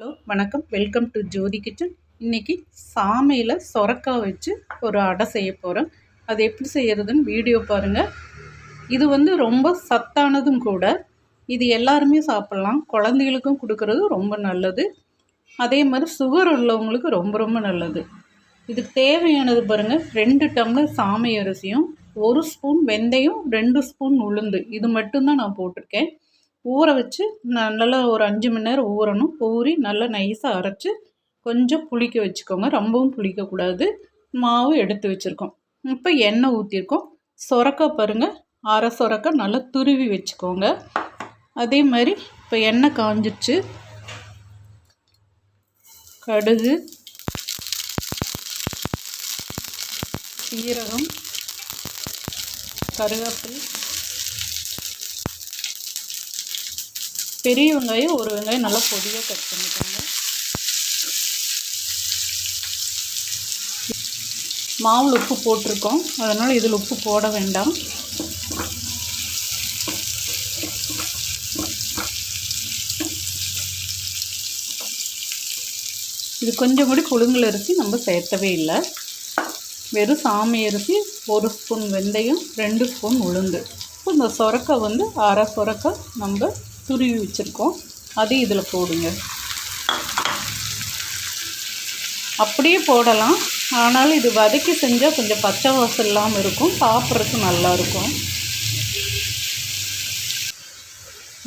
Hello வணக்கம். Welcome to Jothi kitchen இன்றைக்கி சாமையில் சொரக்காய் வச்சு ஒரு அடை செய்ய போகிறேன் அது எப்படி செய்கிறதுன்னு வீடியோ பாருங்கள் இது வந்து ரொம்ப சத்தானதும் கூட. இது எல்லாருமே சாப்பிட்லாம். குழந்தைகளுக்கும் கொடுக்கறது ரொம்ப நல்லது. அதே மாதிரி சுகர் உள்ளவங்களுக்கு ரொம்ப ரொம்ப நல்லது. இதுக்கு தேவையானது பாருங்கள் ரெண்டு டம்ளர் சாமை அரிசியும் ஒரு ஸ்பூன் வெந்தயம் ரெண்டு ஸ்பூன் உளுந்து. இது மட்டும்தான் நான் போட்டிருக்கேன். ஊற வச்சு நல்லா ஒரு அஞ்சு மணி நேரம் ஊறணும். ஊறி நல்லா நைஸாக அரைச்சி கொஞ்சம் புளிக்க வச்சுக்கோங்க. ரொம்பவும் புளிக்கக்கூடாது மாவு எடுத்து வச்சுருக்கோம். இப்போ எண்ணெய் ஊற்றிருக்கோம் சொரக்காய் பாருங்கள் அரை சொரக்காய் நல்லா துருவி வச்சுக்கோங்க. அதே மாதிரி இப்போ எண்ணெய் காஞ்சிடுச்சு கடுகு சீரகம் கருவேப்பிலை பெரிய வெங்காயம் ஒரு வெங்காயம் நல்லா பொடியாக கட் பண்ணிக்கோங்க. மாவில் உப்பு போட்டிருக்கோம். அதனால் இதில் உப்பு போட வேண்டாம். இது கொஞ்சம் கூட புழுங்கல் அரிசி நம்ம சேர்த்தவே இல்லை. வெறும் சாமி அரிசி ஒரு ஸ்பூன் வெந்தயம் ரெண்டு ஸ்பூன் உளுந்து. இந்த சொரக்காய் வந்து அரை சொரக்காய் நம்ம துருவி வச்சுருக்கோம். அதையும் இதில் போடுங்க. அப்படியே போடலாம். ஆனாலும் இது வதக்கி செஞ்சால் கொஞ்சம் பச்சை வாசம் இல்லாமல் இருக்கும். சாப்பிட்றதுக்கு நல்லாயிருக்கும்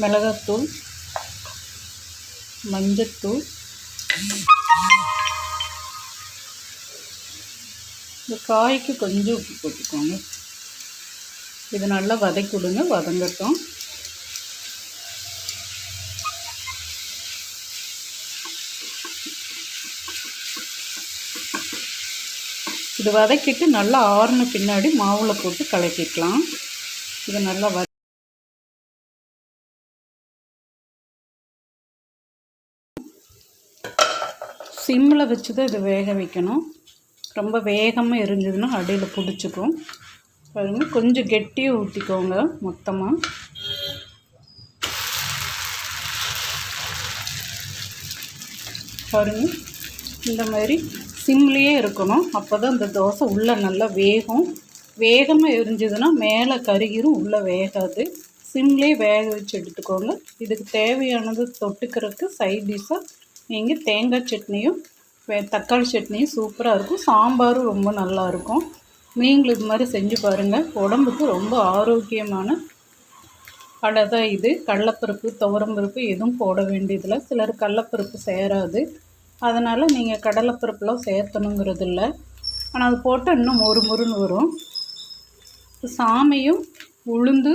மிளகாத்தூள் மஞ்சத்தூள் இந்த காய்க்கு கொஞ்சம் உப்பு போட்டுக்கோங்க. இது நல்லா வதக்கி விடுங்க. வதங்கட்டும். இது வதக்கிட்டு நல்லா ஆறுன பின்னாடி மாவில் போட்டு கலக்கிக்கலாம். இது நல்லா வத சிம்மில் வச்சு தான் இது வேக வைக்கணும். ரொம்ப வேகமாக எரிஞ்சதுன்னா அடியில் பிடிச்சிக்கும். பாருங்கள் கொஞ்சம் கெட்டியாக ஊற்றிக்கோங்க மொத்தமாக பாருங்கள் இந்த மாதிரி சிம்லேயே இருக்கணும். அப்போ தான் இந்த தோசை உள்ளே நல்லா வேகும். வேகமாக எரிஞ்சதுன்னா மேலே கருகிரும் உள்ளே வேகாது. சிம்லேயே வேக வச்சு எடுத்துக்கோங்க. இதுக்கு தேவையானது தொட்டுக்கிறதுக்கு சைட் டிஷ்ஷாக நீங்கள் தேங்காய் சட்னியும் தக்காளி சட்னியும் சூப்பராக இருக்கும். சாம்பாரும் ரொம்ப நல்லாயிருக்கும் நீங்களும் இது மாதிரி செஞ்சு பாருங்கள் உடம்புக்கு ரொம்ப ஆரோக்கியமான கடை தான் இது. கடலப்பருப்பு துவரம்பருப்பு எதுவும் போட வேண்டியதில்லை. சிலர் கடலப்பருப்பு சேராது. அதனால் நீங்கள் கடலைப்பருப்புலாம் சேர்த்தணுங்கிறது இல்லை ஆனால் அது போட்டால் இன்னும் மொறு முருன்னு வரும். சாமையும் உளுந்து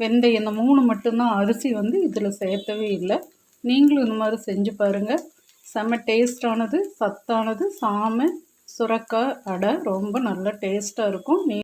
வெந்தயம் இந்த மூணு மட்டும்தான் அரிசி வந்து இதில் சேர்த்தவே இல்லை. நீங்களும் இந்த மாதிரி செஞ்சு பாருங்கள் செம்ம டேஸ்டானது சத்தானது சாமை சுரக்காய் அடை ரொம்ப நல்ல டேஸ்ட்டாக இருக்கும். நீ